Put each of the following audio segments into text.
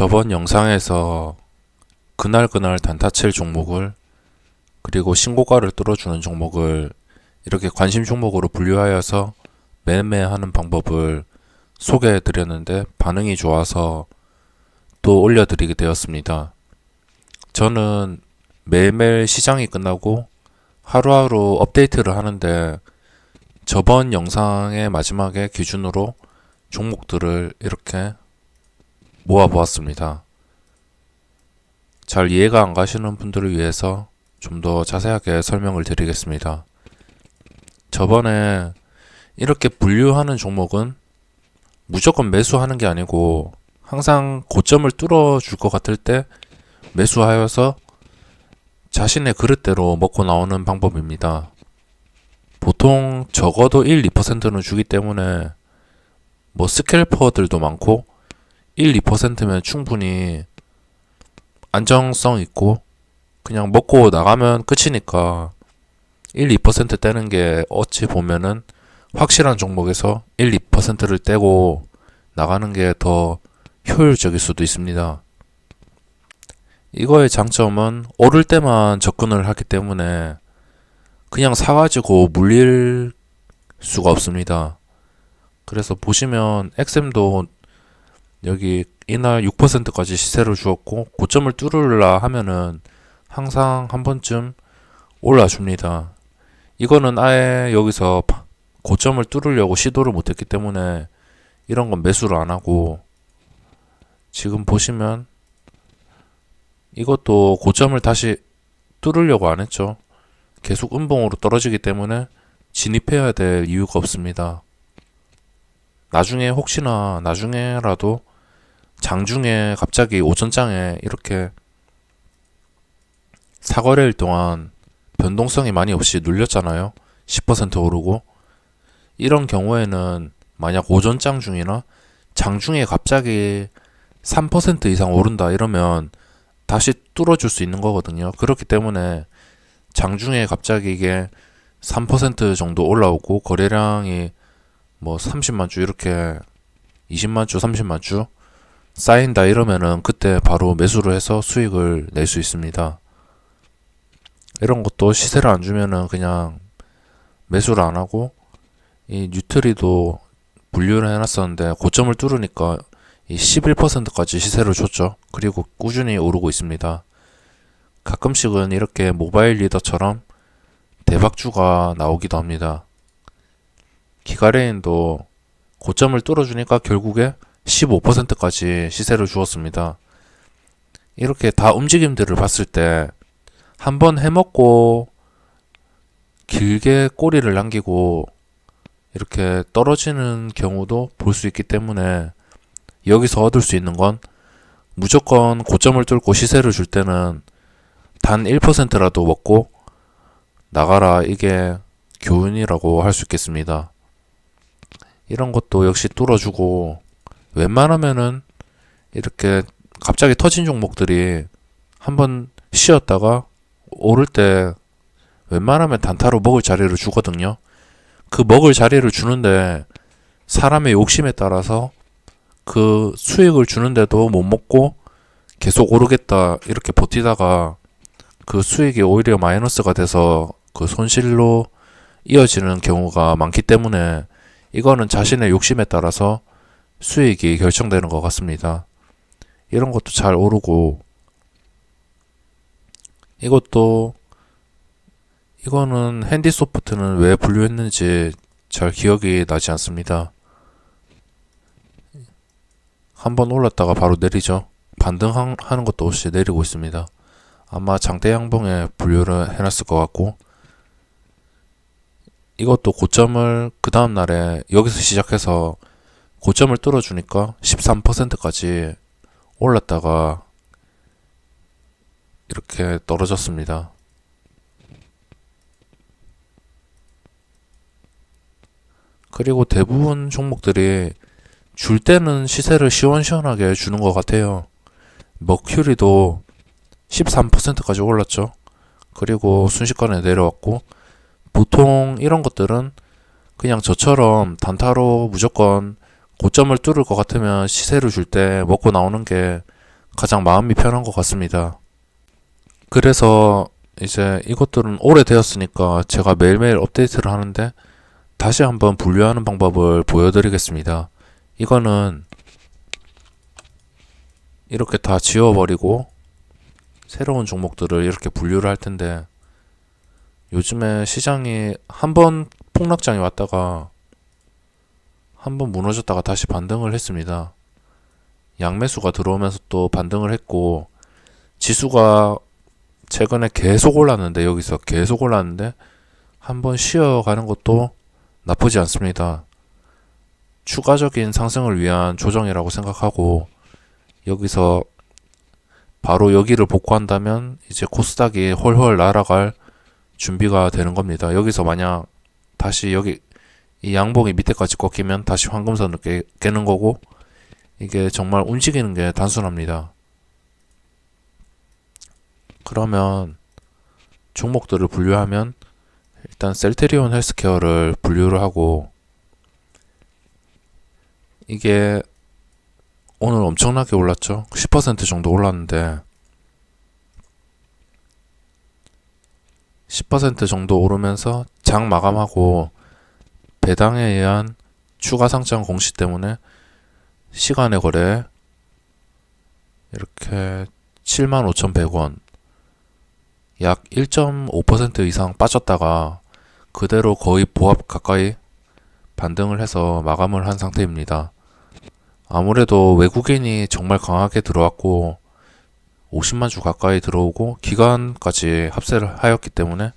저번 영상에서 그날그날 단타칠 종목을 그리고 신고가를 뚫어주는 종목을 이렇게 관심 종목으로 분류하여서 매매하는 방법을 소개해 드렸는데 반응이 좋아서 또 올려드리게 되었습니다. 저는 매일매일 시장이 끝나고 하루하루 업데이트를 하는데 저번 영상의 마지막에 기준으로 종목들을 이렇게 모아보았습니다. 잘 이해가 안 가시는 분들을 위해서 좀 더 자세하게 설명을 드리겠습니다. 저번에 이렇게 분류하는 종목은 무조건 매수하는 게 아니고 항상 고점을 뚫어줄 것 같을 때 매수하여서 자신의 그릇대로 먹고 나오는 방법입니다. 보통 적어도 1, 2%는 주기 때문에 뭐 스캘퍼들도 많고 1, 2%면 충분히 안정성 있고 그냥 먹고 나가면 끝이니까 1, 2% 떼는 게 어찌 보면은 확실한 종목에서 1, 2%를 떼고 나가는 게 더 효율적일 수도 있습니다. 이거의 장점은 오를 때만 접근을 하기 때문에 그냥 사가지고 물릴 수가 없습니다. 그래서 보시면 엑셈도 여기 이날 6%까지 시세를 주었고 고점을 뚫으려 하면은 항상 한 번쯤 올라줍니다. 이거는 아예 여기서 파- 고점을 뚫으려고 시도를 못했기 때문에 이런 건 매수를 안 하고 지금 보시면 이것도 고점을 다시 뚫으려고 안 했죠. 계속 음봉으로 떨어지기 때문에 진입해야 될 이유가 없습니다. 나중에 혹시나 나중에라도 장중에 갑자기 오전장에 이렇게 사거래일 동안 변동성이 많이 없이 눌렸잖아요. 10% 오르고 이런 경우에는 만약 오전장 중이나 장중에 갑자기 3% 이상 오른다 이러면 다시 뚫어줄 수 있는 거거든요. 그렇기 때문에 장중에 갑자기 이게 3% 정도 올라오고 거래량이 뭐 30만 주 이렇게 20만 주, 30만 주 쌓인다 이러면은 그때 바로 매수를 해서 수익을 낼 수 있습니다. 이런 것도 시세를 안 주면은 그냥 매수를 안 하고 이 뉴트리도 분류를 해놨었는데 고점을 뚫으니까 이 11%까지 시세를 줬죠. 그리고 꾸준히 오르고 있습니다. 가끔씩은 이렇게 모바일 리더처럼 대박주가 나오기도 합니다. 기가레인도 고점을 뚫어주니까 결국에 15%까지 시세를 주었습니다. 이렇게 다 움직임들을 봤을 때 한 번 해먹고 길게 꼬리를 남기고 이렇게 떨어지는 경우도 볼 수 있기 때문에 여기서 얻을 수 있는 건 무조건 고점을 뚫고 시세를 줄 때는 단 1%라도 먹고 나가라 이게 교훈이라고 할 수 있겠습니다. 이런 것도 역시 뚫어주고 웬만하면은 이렇게 갑자기 터진 종목들이 한번 쉬었다가 오를 때 웬만하면 단타로 먹을 자리를 주거든요. 그 먹을 자리를 주는데 사람의 욕심에 따라서 그 수익을 주는데도 못 먹고 계속 오르겠다 이렇게 버티다가 그 수익이 오히려 마이너스가 돼서 그 손실로 이어지는 경우가 많기 때문에 이거는 자신의 욕심에 따라서 수익이 결정되는 것 같습니다. 이런 것도 잘 오르고 이것도 이거는 핸디소프트는 왜 분류했는지 잘 기억이 나지 않습니다. 한번 올랐다가 바로 내리죠. 반등하는 것도 없이 내리고 있습니다. 아마 장대 양봉에 분류를 해놨을 것 같고 이것도 고점을 그 다음 날에 여기서 시작해서 고점을 뚫어주니까 13%까지 올랐다가 이렇게 떨어졌습니다. 그리고 대부분 종목들이 줄 때는 시세를 시원시원하게 주는 것 같아요. 머큐리도 13%까지 올랐죠. 그리고 순식간에 내려왔고 보통 이런 것들은 그냥 저처럼 단타로 무조건 고점을 뚫을 것 같으면 시세를 줄 때 먹고 나오는 게 가장 마음이 편한 것 같습니다. 그래서 이제 이것들은 오래되었으니까 제가 매일매일 업데이트를 하는데 다시 한번 분류하는 방법을 보여드리겠습니다. 이거는 이렇게 다 지워버리고 새로운 종목들을 이렇게 분류를 할 텐데 요즘에 시장이 한 번 폭락장이 왔다가 한번 무너졌다가 다시 반등을 했습니다. 양매수가 들어오면서 또 반등을 했고 지수가 최근에 계속 올랐는데 여기서 계속 올랐는데 한번 쉬어가는 것도 나쁘지 않습니다. 추가적인 상승을 위한 조정이라고 생각하고 여기서 바로 여기를 복구한다면 이제 코스닥이 헐헐 날아갈 준비가 되는 겁니다. 여기서 만약 다시 여기 이 양봉이 밑에까지 꺾이면 다시 황금선을 깨, 깨는 거고 이게 정말 움직이는 게 단순합니다. 그러면 종목들을 분류하면 일단 셀테리온 헬스케어를 분류를 하고 이게 오늘 엄청나게 올랐죠. 10% 정도 올랐는데 10% 정도 오르면서 장 마감하고 배당에 의한 추가 상장 공시 때문에 시간의 거래 이렇게 75,100원 약 1.5% 이상 빠졌다가 그대로 거의 보합 가까이 반등을 해서 마감을 한 상태입니다. 아무래도 외국인이 정말 강하게 들어왔고 50만 주 가까이 들어오고 기간까지 합세를 하였기 때문에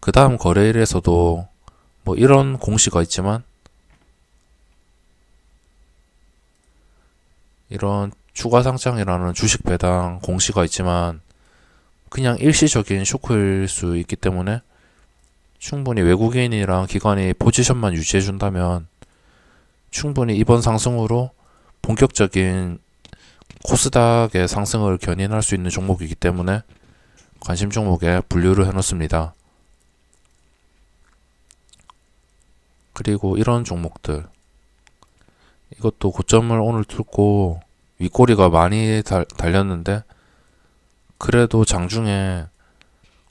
그 다음 거래일에서도 뭐 이런 공시가 있지만 이런 추가 상장이라는 주식 배당 공시가 있지만 그냥 일시적인 쇼크일 수 있기 때문에 충분히 외국인이랑 기관이 포지션만 유지해 준다면 충분히 이번 상승으로 본격적인 코스닥의 상승을 견인할 수 있는 종목이기 때문에 관심 종목에 분류를 해놓습니다. 그리고 이런 종목들 이것도 고점을 오늘 뚫고 윗꼬리가 많이 달, 달렸는데 그래도 장중에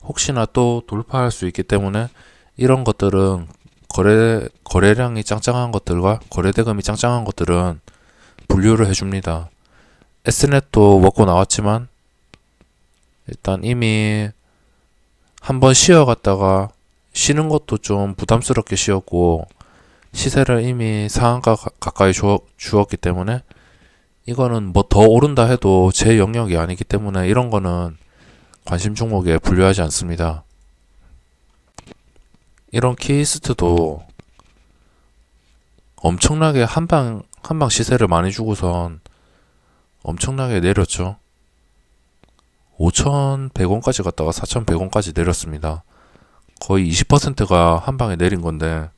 혹시나 또 돌파할 수 있기 때문에 이런 것들은 거래 거래량이 짱짱한 것들과 거래 대금이 짱짱한 것들은 분류를 해줍니다. S넷도 먹고 나왔지만 일단 이미 한번 쉬어갔다가 쉬는 것도 좀 부담스럽게 쉬었고 시세를 이미 상한가 가- 가까이 주었, 주었기 때문에 이거는 뭐 더 오른다 해도 제 영역이 아니기 때문에 이런 거는 관심 종목에 분류하지 않습니다. 이런 키이스트도 엄청나게 한방 한방 시세를 많이 주고선 엄청나게 내렸죠. 5,100원까지 갔다가 4,100원까지 내렸습니다. 거의 20%가 한 방에 내린 건데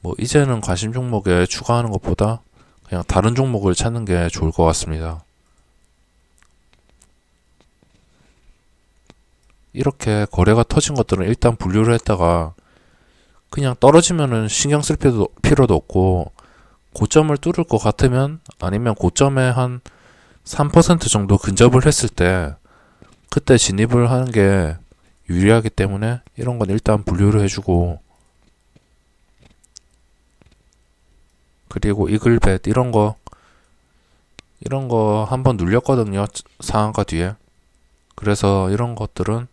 뭐 이제는 관심 종목에 추가하는 것보다 그냥 다른 종목을 찾는 게 좋을 것 같습니다. 이렇게 거래가 터진 것들은 일단 분류를 했다가 그냥 떨어지면은 신경 쓸 필요도, 필요도 없고 고점을 뚫을 것 같으면 아니면 고점에 한 3% 정도 근접을 했을 때 그때 진입을 하는 게 유리하기 때문에 이런 건 일단 분류를 해주고 그리고 이글벳 이런 거 이런 거 한번 눌렸거든요 상한가 뒤에 그래서 이런 것들은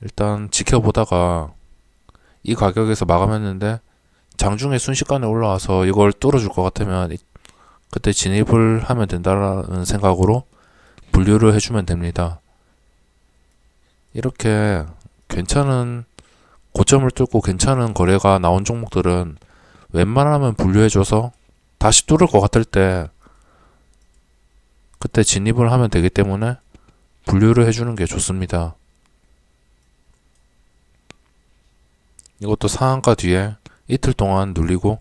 일단 지켜보다가 이 가격에서 마감했는데 장중에 순식간에 올라와서 이걸 뚫어줄 것 같으면 이- 그때 진입을 하면 된다라는 생각으로 분류를 해주면 됩니다. 이렇게 괜찮은 고점을 뚫고 괜찮은 거래가 나온 종목들은 웬만하면 분류해줘서 다시 뚫을 것 같을 때 그때 진입을 하면 되기 때문에 분류를 해주는 게 좋습니다. 이것도 상한가 뒤에 이틀 동안 눌리고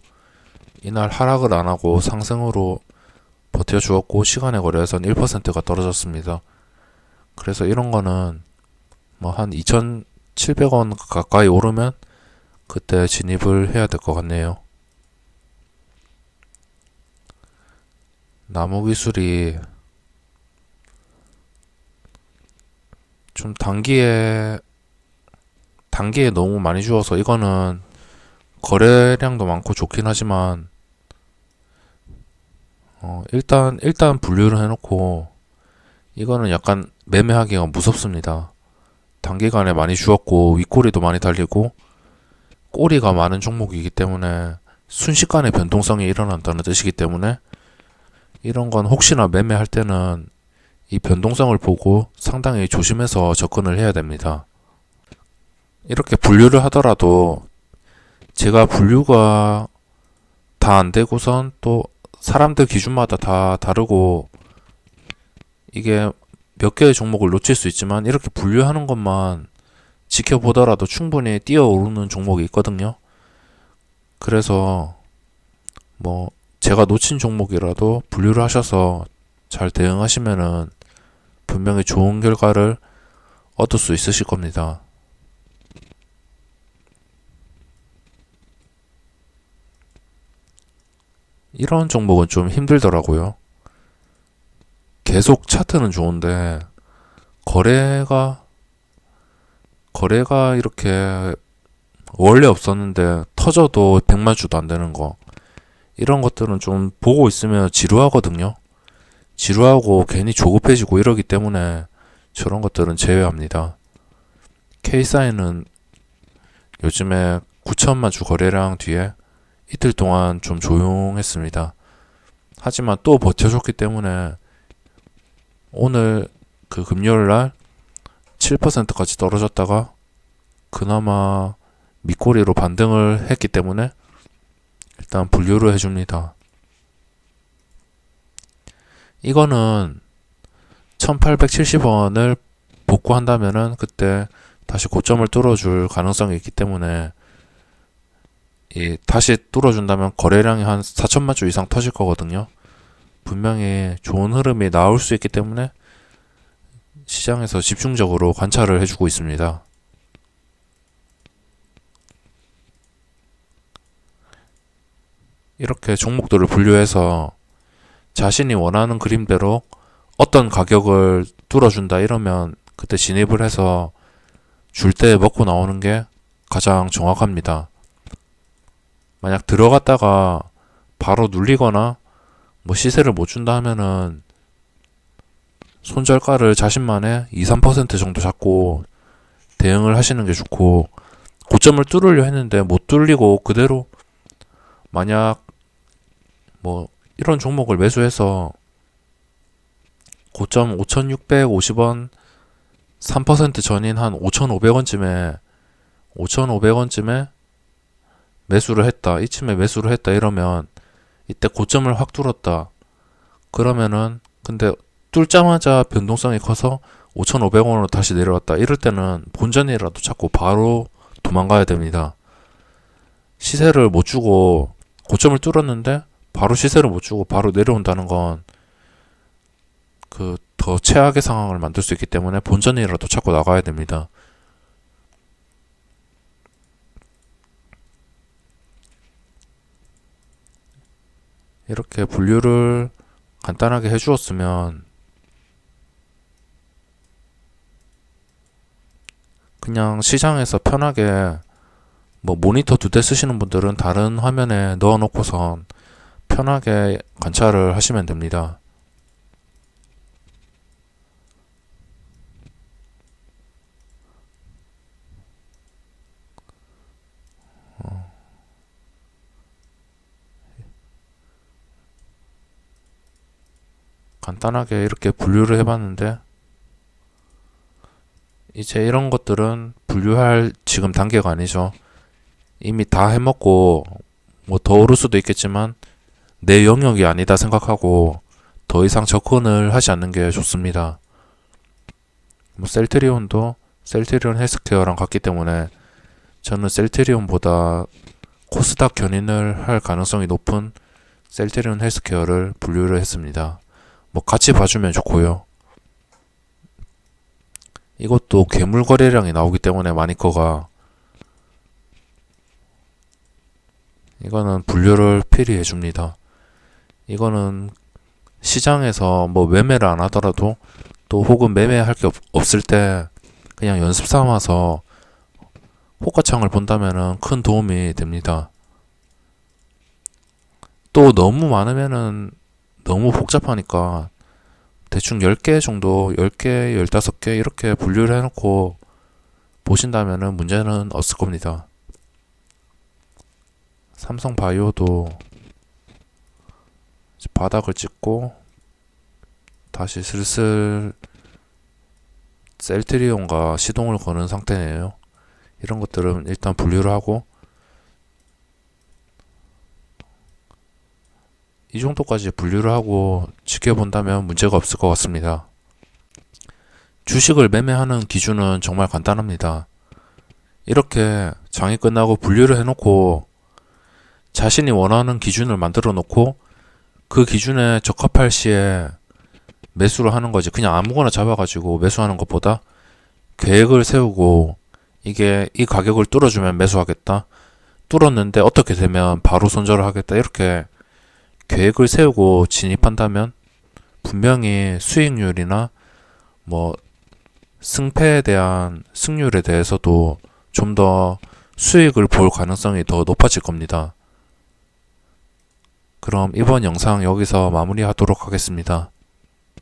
이날 하락을 안 하고 상승으로 버텨주었고 시간의 거래에선 1%가 떨어졌습니다. 그래서 이런 거는 뭐 한 2,700원 가까이 오르면 그때 진입을 해야 될 것 같네요. 나무 기술이 좀 단기에 단기에 너무 많이 주어서 이거는 거래량도 많고 좋긴 하지만 어, 일단 일단 분류를 해놓고 이거는 약간 매매하기가 무섭습니다. 단기간에 많이 주었고 윗꼬리도 많이 달리고 꼬리가 많은 종목이기 때문에 순식간에 변동성이 일어난다는 뜻이기 때문에 이런 건 혹시나 매매할 때는 이 변동성을 보고 상당히 조심해서 접근을 해야 됩니다. 이렇게 분류를 하더라도 제가 분류가 다 안 되고선 또 사람들 기준마다 다 다르고 이게 몇 개의 종목을 놓칠 수 있지만 이렇게 분류하는 것만 지켜보더라도 충분히 뛰어오르는 종목이 있거든요. 그래서 뭐 제가 놓친 종목이라도 분류를 하셔서 잘 대응하시면은 분명히 좋은 결과를 얻을 수 있으실 겁니다. 이런 종목은 좀 힘들더라고요. 계속 차트는 좋은데 거래가 거래가 이렇게 원래 없었는데 터져도 100만 주도 안 되는 거 이런 것들은 좀 보고 있으면 지루하거든요. 지루하고 괜히 조급해지고 이러기 때문에 저런 것들은 제외합니다. K사인은 요즘에 9천만 주 거래량 뒤에 이틀 동안 좀 조용했습니다. 하지만 또 버텨줬기 때문에 오늘 그 금요일 날 7%까지 떨어졌다가 그나마 밑꼬리로 반등을 했기 때문에 일단 분류를 해줍니다. 이거는 1870원을 복구한다면은 그때 다시 고점을 뚫어줄 가능성이 있기 때문에 이 다시 뚫어준다면 거래량이 한 4천만 주 이상 터질 거거든요. 분명히 좋은 흐름이 나올 수 있기 때문에 시장에서 집중적으로 관찰을 해주고 있습니다. 이렇게 종목들을 분류해서 자신이 원하는 그림대로 어떤 가격을 뚫어준다 이러면 그때 진입을 해서 줄 때 먹고 나오는 게 가장 정확합니다. 만약 들어갔다가 바로 눌리거나 뭐 시세를 못 준다 하면은 손절가를 자신만의 2, 3% 정도 잡고 대응을 하시는 게 좋고 고점을 뚫으려 했는데 못 뚫리고 그대로 만약 뭐 이런 종목을 매수해서 고점 5,650원 3% 전인 한 5,500원쯤에 5,500원쯤에 매수를 했다. 이쯤에 매수를 했다 이러면 이때 고점을 확 뚫었다. 그러면은 근데 뚫자마자 변동성이 커서 5,500원으로 다시 내려왔다. 이럴 때는 본전이라도 찾고 바로 도망가야 됩니다. 시세를 못 주고 고점을 뚫었는데 바로 시세를 못 주고 바로 내려온다는 건 그 더 최악의 상황을 만들 수 있기 때문에 본전이라도 찾고 나가야 됩니다. 이렇게 분류를 간단하게 해주었으면 그냥 시장에서 편하게 뭐 모니터 두 대 쓰시는 분들은 다른 화면에 넣어 놓고선 편하게 관찰을 하시면 됩니다. 간단하게 이렇게 분류를 해봤는데 이제 이런 것들은 분류할 지금 단계가 아니죠. 이미 다 해먹고 뭐 더 오를 수도 있겠지만 내 영역이 아니다 생각하고 더 이상 접근을 하지 않는 게 좋습니다. 뭐 셀트리온도 셀트리온 헬스케어랑 같기 때문에 저는 셀트리온보다 코스닥 견인을 할 가능성이 높은 셀트리온 헬스케어를 분류를 했습니다. 뭐 같이 봐주면 좋고요. 이것도 괴물 거래량이 나오기 때문에 마니커가 이거는 분류를 필히 해줍니다. 이거는 시장에서 뭐 매매를 안 하더라도 또 혹은 매매할 게 없, 없을 때 그냥 연습 삼아서 호가창을 본다면은 큰 도움이 됩니다. 또 너무 많으면은 너무 복잡하니까 대충 10개 정도, 10개, 15개 이렇게 분류를 해놓고 보신다면은 문제는 없을 겁니다. 삼성 바이오도 바닥을 찍고 다시 슬슬 셀트리온과 시동을 거는 상태네요. 이런 것들은 일단 분류를 하고 이 정도까지 분류를 하고 지켜본다면 문제가 없을 것 같습니다. 주식을 매매하는 기준은 정말 간단합니다. 이렇게 장이 끝나고 분류를 해놓고 자신이 원하는 기준을 만들어 놓고 그 기준에 적합할 시에 매수를 하는 거지. 그냥 아무거나 잡아가지고 매수하는 것보다 계획을 세우고 이게 이 가격을 뚫어주면 매수하겠다. 뚫었는데 어떻게 되면 바로 손절을 하겠다. 이렇게 계획을 세우고 진입한다면 분명히 수익률이나 뭐 승패에 대한 승률에 대해서도 좀 더 수익을 볼 가능성이 더 높아질 겁니다. 그럼 이번 영상 여기서 마무리하도록 하겠습니다.